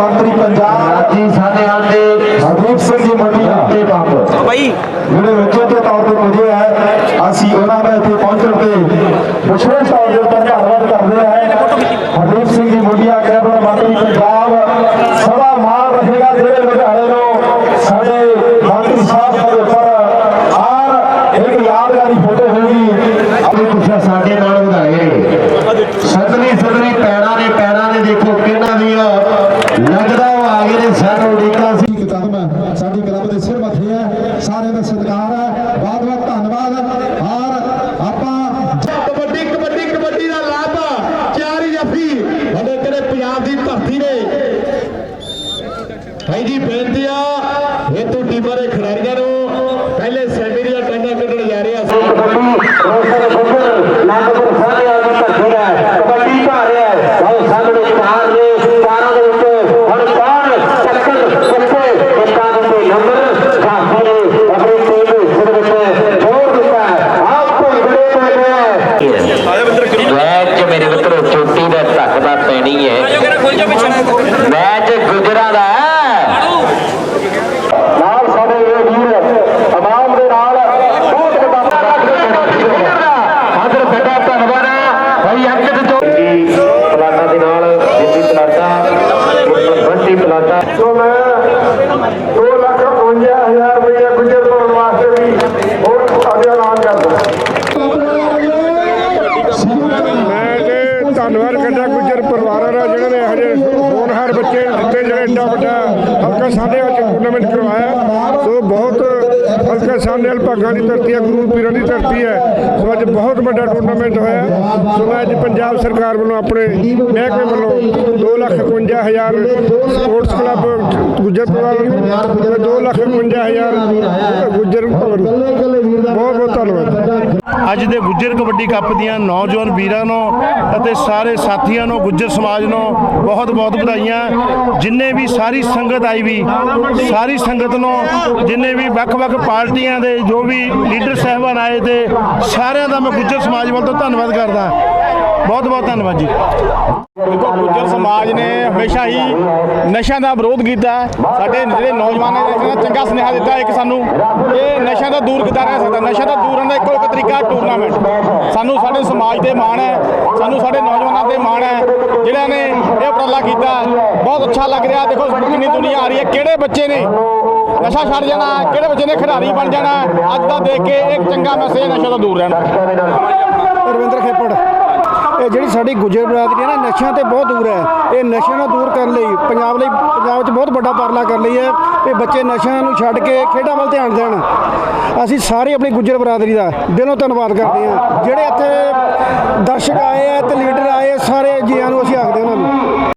ਮੰਤਰੀ ਪੰਜਾਬ। ਰਾਜੀ ਸਾਨੇਵਾਲ ਦੇ ਹਰਦੀਪ ਸਿੰਘ ਜੀ ਮੰਡੀਆ ਦੇ ਬੰਬ ਭਾਈ ਜਿਹੜੇ ਵਿੱਚੋਂ ਤੇ ਤੌਰ ਤੇ ਪੁੱਜੇ ਆ ਅਸੀਂ ਉਹਨਾਂ ਦਾ ਇੱਥੇ ਪਹੁੰਚਣ ਤੇ ਵਿਸ਼ੇਸ਼ ਤੌਰ ਦੇ ਧੰਨਵਾਦ ਕਰਦੇ ਹਾਂ। ਹਰਦੀਪ ਸਿੰਘ ਜੀ ਮੰਡੀਆ ਕੈਬਨ ਮੰਤਰੀ ਪੰਜਾਬ ਸਭਾ ਮਾਰ ਰਹੇਗਾ ਜਿਹੜੇ ਵਿਧਾਰੇ ਨੂੰ। ਸਾਡੇ ਮੰਤਰੀ ਸਾਹਿਬ ਦੇ ਉੱਪਰ ਆਰ ਇੱਕ ਯਾਦਗਾਰੀ ਫੋਟੋ ਹੋਗੀ ਆਪਣੀ ਤੁਸੀਂ ਸਾਡੇ ਨਾਲ ਵਧਾਏ ਸਦਨੀ ਸਦਨੀ ਪੈਰਾਂ ਨੇ ਪੈਰਾਂ ਨੇ ਦੇਖੋ ਕਿਹਨਾਂ ਦੀਆਂ ਲੱਗਦਾ ਉਹ ਆ ਗਏ ਨੇ ਸਾਨੂੰ ਉਡੀਕਾਂ ਸੀ। ਇੱਕ ਕਦਮ ਹੈ? ਸਾਡੀ ਕਲੱਬ ਦੇ ਸਿਰ ਮੱਥੇ ਹੈ। ਸਾਰਿਆਂ ਦਾ ਸਤਿਕਾਰ ਹੈ। ਬਹੁਤ ਬਹੁਤ ਧੰਨਵਾਦ। ਔਰ ਆਪਾਂ ਕਬੱਡੀ ਕਬੱਡੀ ਕਬੱਡੀ ਦਾ ਲਾਭ ਚਾਰੀ ਜੱਫੀ। ਸਾਡੇ ਕਿਹੜੇ ਪੰਜਾਬ ਦੀ ਧਰਤੀ ਨੇ ਭਾਈ ਜੀ ਬੇਨਤੀ ਆ ਇਹ ਤੋਂ ਟੀਮਾਂ ਦੇ ਖਿਡਾਰੀਆਂ ਨੂੰ ਪਹਿਲੇ ਸੈਮੀ ਦੀਆਂ ਟੰਗਾਂ ਕੱਢਣ ਜਾ ਰਹੇ ਆ ਕਬੱਡੀ ਪਾ ਰਿਹਾ ਹੈ ਉਹ ਸਾਹਮਣੇ ਚਾਰ ਨੇ ਚਾਰਾਂ ਦੇ ਉੱਤੇ ਹੁਣ ਕੌਣ ਟੱਕਰ ਕਿੱਥੇ ਕਿੱਕਾਂ ਦੇ ਨੰਬਰ ਸਾਥੀ ਨੇ ਆਪਣੀ ਟੀਮ ਦੇ ਹਿੱਸੇ ਦੇ ਵਿੱਚ ਜੋੜ ਦਿੱਤਾ ਹੈ ਆਪ ਕੋਈ ਬੜੇ ਪੈ ਗਿਆ ਮੈਚ ਮੇਰੇ ਮਿੱਤਰੋ ਚੋਟੀ ਦਾ ਧੱਕ ਦਾ ਪੈਣੀ ਹੈ ਮੈਚ ਗੁਜਰਾਂ ਦਾ ਹੈ ਨਾਲ ਸਾਡੇ ਇਹ ਵੀਰ ਤਮਾਮ ਦੇ ਨਾਲ ਬਹੁਤ ਵੱਡਾ ਆਦਰ ਬੇਟਾ ਧੰਨਵਾਦ ਹੈ ਭਾਈ ਅੰਕਿਤ ਜੋ ਪਲਾਟਾ ਦੇ ਨਾਲ ਜਿੱਤੀ ਪਲਾਟਾ ਵੱਡੀ ਪਲਾਟਾ ਤੋਂ ਮੈਂ 2 ਲੱਖ 55000 ਰੁਪਏ ਗੁਜਰ ਪਾਉਣ ਵਾਸਤੇ ਵੀ ਹੋਰ ਅੱਗੇ ਐਲਾਨ ਕਰਦਾ ਮੈਂ ਤੇ ਧੰਨਵਾਦ ਕਰਦਾ ਗੁੱਜਰ ਪਰਿਵਾਰਾਂ ਦਾ ਜਿਹੜੇ ਨੇ ਹਜੇ ਹੋਣਹਾਰ ਬੱਚੇ ਦਿੱਤੇ ਜਿਹੜੇ ਏਡਾ ਵੱਡਾ ਹਲਕਾ ਸਾਡੇ ਵਿੱਚ ਟੂਰਨਾਮੈਂਟ ਕਰਵਾਇਆ। ਸੋ ਬਹੁਤ ਹਲਕਾ ਸਾਡੇ ਭਾਗਾਂ ਦੀ ਧਰਤੀ ਹੈ ਗੁਰੂ ਪੀਰਾਂ ਦੀ ਧਰਤੀ ਹੈ। ਸੋ ਅੱਜ ਬਹੁਤ ਵੱਡਾ ਟੂਰਨਾਮੈਂਟ ਹੋਇਆ। ਸੋ ਮੈਂ ਅੱਜ ਪੰਜਾਬ ਸਰਕਾਰ ਵੱਲੋਂ ਆਪਣੇ ਮਹਿਕਮੇ ਵੱਲੋਂ 251000 ਸਪੋਰਟਸ ਕਲੱਬ ਗੁੱਜਰ ਪਰਿਵਾਰ ਨੂੰ 251000 ਗੁੱਜਰ ਭਵਨ। ਨੂੰ। ਬਹੁਤ ਬਹੁਤ ਧੰਨਵਾਦ। ਅੱਜ ਦੇ ਗੁੱਜਰ ਕਬੱਡੀ ਕੱਪ ਦੀਆਂ ਨੌਜਵਾਨ ਵੀਰਾਂ ਨੂੰ ਅਤੇ ਸਾਰੇ ਸਾਥੀਆਂ ਨੂੰ, ਗੁੱਜਰ ਸਮਾਜ ਨੂੰ ਬਹੁਤ ਬਹੁਤ ਵਧਾਈਆਂ। ਜਿੰਨੇ ਵੀ ਸਾਰੀ ਸੰਗਤ ਆਈ ਵੀ, ਸਾਰੀ ਸੰਗਤ ਨੂੰ ਜਿੰਨੇ ਵੀ ਵੱਖ-ਵੱਖ ਪਾਰਟੀਆਂ ਦੇ ਜੋ ਵੀ ਲੀਡਰ, ਸਹਿਬਾਨ ਆਏ ਤੇ ਸਾਰਿਆਂ ਦਾ ਮੈਂ ਗੁੱਜਰ ਸਮਾਜ ਵੱਲ ਤੋਂ ਧੰਨਵਾਦ ਕਰਦਾ। ਬਹੁਤ ਬਹੁਤ ਧੰਨਵਾਦ ਜੀ। ਦੇਖੋ, ਗੁੱਜਰ ਸਮਾਜ ਨੇ ਹਮੇਸ਼ਾ ਹੀ ਨਸ਼ਿਆਂ ਦਾ ਵਿਰੋਧ ਕੀਤਾ। ਸਾਡੇ ਜਿਹੜੇ ਨੌਜਵਾਨਾਂ ਨੇ, ਇਹਨਾਂ ਚੰਗਾ ਸੁਨੇਹਾ ਦਿੱਤਾ ਇੱਕ ਸਾਨੂੰ ਇਹ ਨਸ਼ਿਆਂ ਤੋਂ ਦੂਰ ਕਿੱਦਾਂ ਰਹਿ ਸਕਦਾ। ਨਸ਼ਿਆਂ ਤੋਂ ਦੂਰ ਰਹਿਣ ਦਾ ਇੱਕੋ ਇੱਕ ਤਰੀਕਾ ਟੂਰਨਾਮੈਂਟ ਸਾਨੂੰ ਸਾਡੇ ਸਮਾਜ ਤੇ ਮਾਣ ਹੈ, ਸਾਨੂੰ ਸਾਡੇ ਨੌਜਵਾਨਾਂ ਤੇ ਮਾਣ ਹੈ ਜਿਹੜਿਆਂ ਨੇ ਇਹ ਉਪਰਾਲਾ ਕੀਤਾ। ਬਹੁਤ ਅੱਛਾ ਲੱਗ ਰਿਹਾ। ਦੇਖੋ ਕਿੰਨੀ ਦੁਨੀਆ ਆ ਰਹੀ ਹੈ। ਕਿਹੜੇ ਬੱਚੇ ਨੇ? ਨਸ਼ਾ ਛੱਡ ਜਾਣਾ, ਕਿਹੜੇ ਬੱਚੇ ਨੇ? ਖਿਡਾਰੀ ਬਣ ਜਾਣਾ। ਅੱਜ ਦਾ ਦੇਖ ਕੇ ਇੱਕ ਚੰਗਾ ਮੈਸੇਜ ਨਸ਼ਾ ਤੋਂ ਦੂਰ ਰਹਿਣਾ ਜਿਹੜੀ ਸਾਡੀ ਗੁੱਜਰ ਬਰਾਦਰੀ ਹੈ ਨਾ ਨਸ਼ਿਆਂ ਤੇ ਬਹੁਤ ਦੂਰ ਹੈ। ਇਹ ਨਸ਼ਿਆਂ ਨੂੰ ਦੂਰ ਕਰਨ ਲਈ, ਪੰਜਾਬ ਲਈ, ਪੰਜਾਬ 'ਚ ਬਹੁਤ ਵੱਡਾ ਪਰਲਾ ਕਰ ਲਈ ਹੈ। ਇਹ ਬੱਚੇ ਨਸ਼ਿਆਂ ਨੂੰ ਛੱਡ ਕੇ ਖੇਡਾਂ ਵੱਲ ਧਿਆਨ ਦੇਣ। ਅਸੀਂ ਸਾਰੇ ਆਪਣੀ ਗੁੱਜਰ ਬਰਾਦਰੀ ਦਾ ਦਿਲੋਂ ਧੰਨਵਾਦ ਕਰਦੇ ਹਾਂ। ਜਿਹੜੇ ਇੱਥੇ ਦਰਸ਼ਕ ਆਏ ਆ ਤੇ ਲੀਡਰ ਆਏ ਸਾਰੇ ਜੀਆਂ ਨੂੰ ਅਸੀਂ ਆਖਦੇ ਉਹਨਾਂ ਨੂੰ।